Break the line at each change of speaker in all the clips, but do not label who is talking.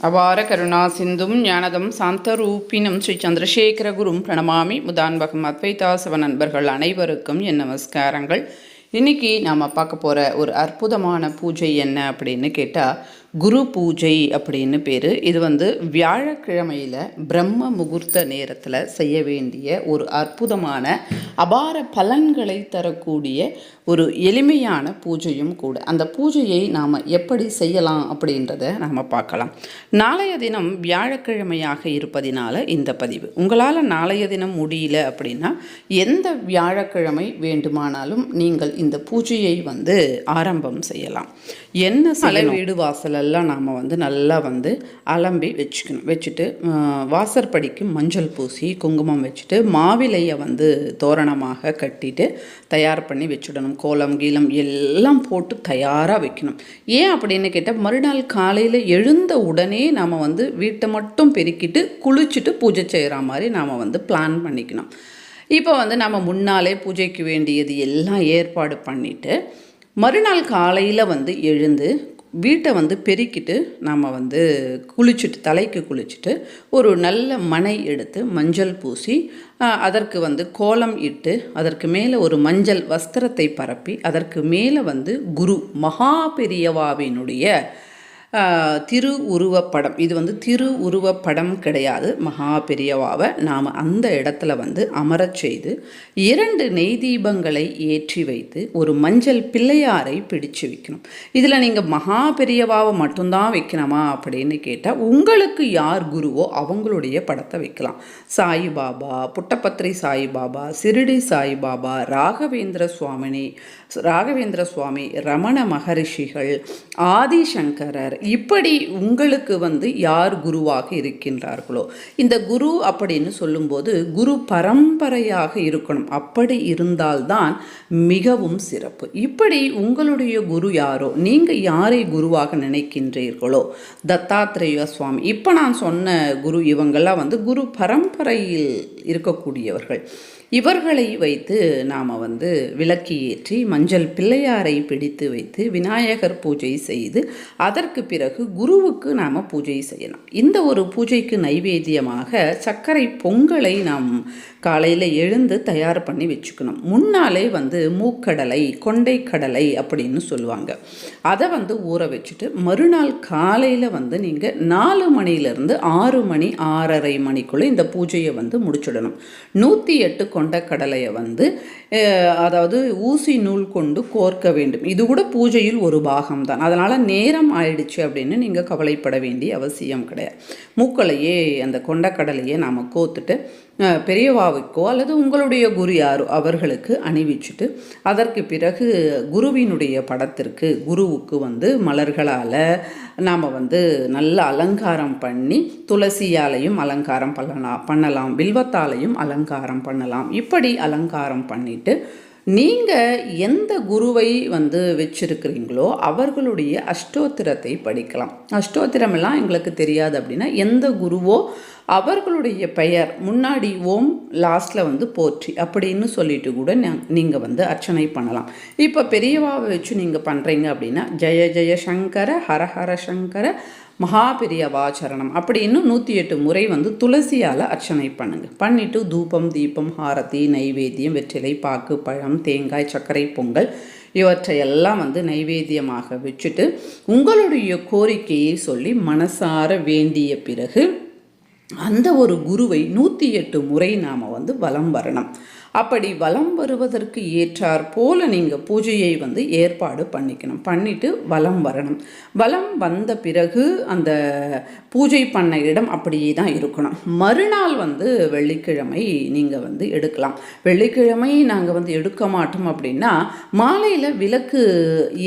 அபார கருணா சிந்தும் ஞானதம் சாந்தரூபினம் ஸ்ரீ சந்திரசேகர குரும் பிரணமாமி முதான்பகம் அத்வைதாசவ நண்பர்கள் அனைவருக்கும் என் நமஸ்காரங்கள். இன்னைக்கு நாம் பார்க்க போகிற ஒரு அற்புதமான பூஜை என்ன அப்படின்னு கேட்டால் குரு பூஜை அப்படின்னு பேர். இது வந்து வியாழக்கிழமையில் பிரம்ம முகூர்த்த நேரத்தில் செய்ய வேண்டிய ஒரு அற்புதமான அபார பலன்களை தரக்கூடிய ஒரு எளிமையான பூஜையும் கூட. அந்த பூஜையை நாம் எப்படி செய்யலாம் அப்படின்றத நாம் பார்க்கலாம். நாளைய தினம் வியாழக்கிழமையாக இருப்பதினால இந்த பதிவு. உங்களால் நாளைய தினம் முடியல அப்படின்னா எந்த வியாழக்கிழமை வேண்டுமானாலும் நீங்கள் இந்த பூஜையை வந்து ஆரம்பம் செய்யலாம். என்ன சில வீடு வாசலெல்லாம் நாம் வந்து நல்லா வந்து அலம்பி வச்சுக்கணும். வச்சுட்டு வாசற்படிக்கு மஞ்சள் பூசி குங்குமம் வச்சுட்டு மாவிலையை வந்து தோரணமாக கட்டிட்டு தயார் பண்ணி வச்சுடணும். கோலம் கீலம் எல்லாம் போட்டு தயாராக வைக்கணும். ஏன் அப்படின்னு கேட்டால் மறுநாள் காலையில் எழுந்த உடனே நாம் வந்து வீட்டை மட்டும் பெருக்கிட்டு குளிச்சுட்டு பூஜை செய்கிற மாதிரி நாம் வந்து பிளான் பண்ணிக்கணும். இப்போ வந்து நம்ம முன்னாலே பூஜைக்கு வேண்டியது எல்லாம் ஏற்பாடு பண்ணிவிட்டு மறுநாள் காலையில் வந்து எழுந்து வீட்டை வந்து பெருக்கிட்டு நாம் வந்து குளிச்சுட்டு தலைக்கு குளிச்சுட்டு ஒரு நல்ல மனை எடுத்து மஞ்சள் பூசி அதற்கு வந்து கோலம் இட்டு அதற்கு மேலே ஒரு மஞ்சள் வஸ்திரத்தை பரப்பி அதற்கு மேலே வந்து குரு மகா பெரியவாவினுடைய திரு உருவப்படம் இது வந்து திரு உருவப்படம் கிடையாது. மகா பெரியவாவை. நாம் அந்த இடத்துல வந்து அமரச் செய்து இரண்டு நெய் தீபங்களை ஏற்றி வைத்து ஒரு மஞ்சள் பிள்ளையாரை பிடிச்சு வைக்கணும். இதில் நீங்கள் மகா பெரியவாவை மட்டும்தான் வைக்கணுமா அப்படின்னு கேட்டால் உங்களுக்கு யார் குருவோ அவங்களுடைய படத்தை வைக்கலாம். சாய்பாபா புட்டபத்ரி சாய்பாபா சிறுடி சாய்பாபா ராகவேந்திர சுவாமினி ராகவேந்திர சுவாமி ரமண மகரிஷிகள் ஆதிசங்கரர் இப்படி உங்களுக்கு வந்து யார் குருவாக இருக்கின்றார்களோ? இந்த குரு அப்படின்னு சொல்லும்போது குரு பரம்பரையாக இருக்கணும். அப்படி இருந்தால்தான் மிகவும் சிறப்பு. இப்படி உங்களுடைய குரு யாரோ? நீங்கள் யாரை குருவாக நினைக்கின்றீர்களோ? தத்தாத்ரேய சுவாமி. இப்போ நான் சொன்ன குரு இவங்கெல்லாம் வந்து குரு பரம்பரையில் இருக்கக்கூடியவர்கள். இவர்களை வைத்து நாம் வந்து விளக்கு ஏற்றி மஞ்சள் பிள்ளையாரை பிடித்து வைத்து விநாயகர் பூஜை செய்து அதற்கு பிறகு குருவுக்கு நாம் பூஜை செய்யலாம் இந்த ஒரு பூஜைக்கு நைவேத்தியமாக சர்க்கரை பொங்கலை நாம் காலையில் எழுந்து தயார் பண்ணி வச்சுக்கணும். முன்னாலே வந்து மூக்கடலை கொண்டை கடலை அப்படின்னு சொல்லுவாங்க. அதை வந்து ஊற வச்சுட்டு மறுநாள் காலையில் வந்து நீங்கள் நாலு மணிலேருந்து ஆறு மணி ஆறரை மணிக்குள்ளே இந்த பூஜையை வந்து முடிச்சுடணும். நூற்றி எட்டு கொண்டைக்கடலையை வந்து அதாவது ஊசி நூல் கொண்டு கோர்க்க வேண்டும். இது கூட பூஜையில் ஒரு பாகம் தான் அதனால் நேரம் ஆயிடுச்சு அப்படின்னு நீங்கள் கவலைப்பட வேண்டிய அவசியம் கிடையாது. மூக்களையே அந்த கொண்டக்கடலையே நாம் கோத்துட்டு பெரியவாவுக்கோ அல்லது உங்களுடைய குரு யாரோ அவர்களுக்கு அணிவிச்சுட்டு அதற்கு பிறகு குருவினுடைய படத்திற்கு குருவுக்கு வந்து மலர்களால் நாம் வந்து நல்ல அலங்காரம் பண்ணி துளசியாலையும் அலங்காரம் பண்ணலாம் பண்ணலாம் வில்வத்தாலையும் அலங்காரம் பண்ணலாம். இப்படி அலங்காரம் பண்ணிட்டு நீங்கள் எந்த குருவை வந்து வச்சுருக்கிறீங்களோ அவர்களுடைய அஷ்டோத்திரத்தை படிக்கலாம். அஷ்டோத்திரமெல்லாம் எங்களுக்கு தெரியாது அப்படின்னா எந்த குருவோ அவர்களுடைய பெயர் முன்னாடி ஓம் லாஸ்ட்டில் வந்து போற்றி அப்படின்னு சொல்லிட்டு கூட நீங்கள் வந்து அர்ச்சனை பண்ணலாம். இப்போ பெரியவாவை வச்சு நீங்கள் பண்ணுறீங்க அப்படின்னா ஜெய ஜெய சங்கர ஹர ஹர சங்கர மகாபெரியவாச்சரணம் அப்படின்னு நூற்றி எட்டு முறை வந்து துளசியால் அர்ச்சனை பண்ணுங்க. பண்ணிட்டு தூபம் தீபம் ஹாரதி நைவேத்தியம் வெற்றிலை பாக்கு பழம் தேங்காய் சர்க்கரை பொங்கல் இவற்றையெல்லாம் வந்து நைவேத்தியமாக வச்சுட்டு உங்களுடைய கோரிக்கையை சொல்லி மனசார வேண்டிய பிறகு அந்த ஒரு குருவை நூற்றி எட்டு முறை நாம் வந்து வலம் வரணும். அப்படி வலம் வருவதற்கு ஏற்றார் போல நீங்கள் பூஜையை வந்து ஏற்பாடு பண்ணிக்கணும். பண்ணிட்டு வலம் வரணும். வலம் வந்த பிறகு அந்த பூஜை பண்ண இடம் அப்படியே தான் இருக்கணும். மறுநாள் வந்து வெள்ளிக்கிழமை நீங்கள் வந்து எடுக்கலாம். வெள்ளிக்கிழமை நாங்கள் வந்து எடுக்க மாட்டோம் அப்படின்னா மாலையில் விளக்கு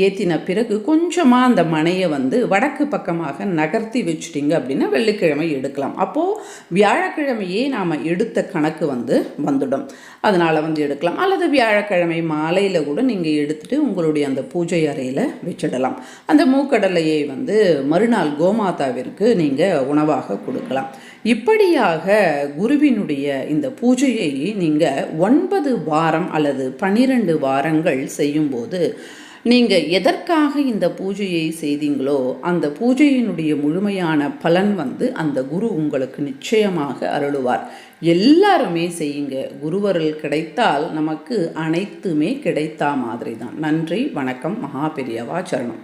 ஏற்றின பிறகு கொஞ்சமாக அந்த மனையை வந்து வடக்கு பக்கமாக நகர்த்தி வச்சுட்டீங்க அப்படின்னா வெள்ளிக்கிழமை எடுக்கலாம். அப்போது வியாழக்கிழமையே நாம் எடுத்த கணக்கு வந்து வந்துடும். அதனால் வந்து எடுக்கலாம். அல்லது வியாழக்கிழமை மாலையில் கூட நீங்கள் எடுத்துகிட்டு உங்களுடைய அந்த பூஜை அறையில் வச்சிடலாம். அந்த மூக்கடலையை வந்து மறுநாள் கோமாதாவிற்கு நீங்கள் உணவாக கொடுக்கலாம். இப்படியாக குருவினுடைய இந்த பூஜையை நீங்கள் ஒன்பது வாரம் அல்லது பன்னிரண்டு வாரங்கள் செய்யும்போது நீங்கள் எதற்காக இந்த பூஜையை செய்தீங்களோ அந்த பூஜையினுடைய முழுமையான பலன் வந்து அந்த குரு உங்களுக்கு நிச்சயமாக அருளுவார். எல்லாருமே செய்யுங்க. குருவருள் கிடைத்தால் நமக்கு அனைத்துமே கிடைத்தா மாதிரி தான் நன்றி வணக்கம் மகாபெரியவா சரணம்.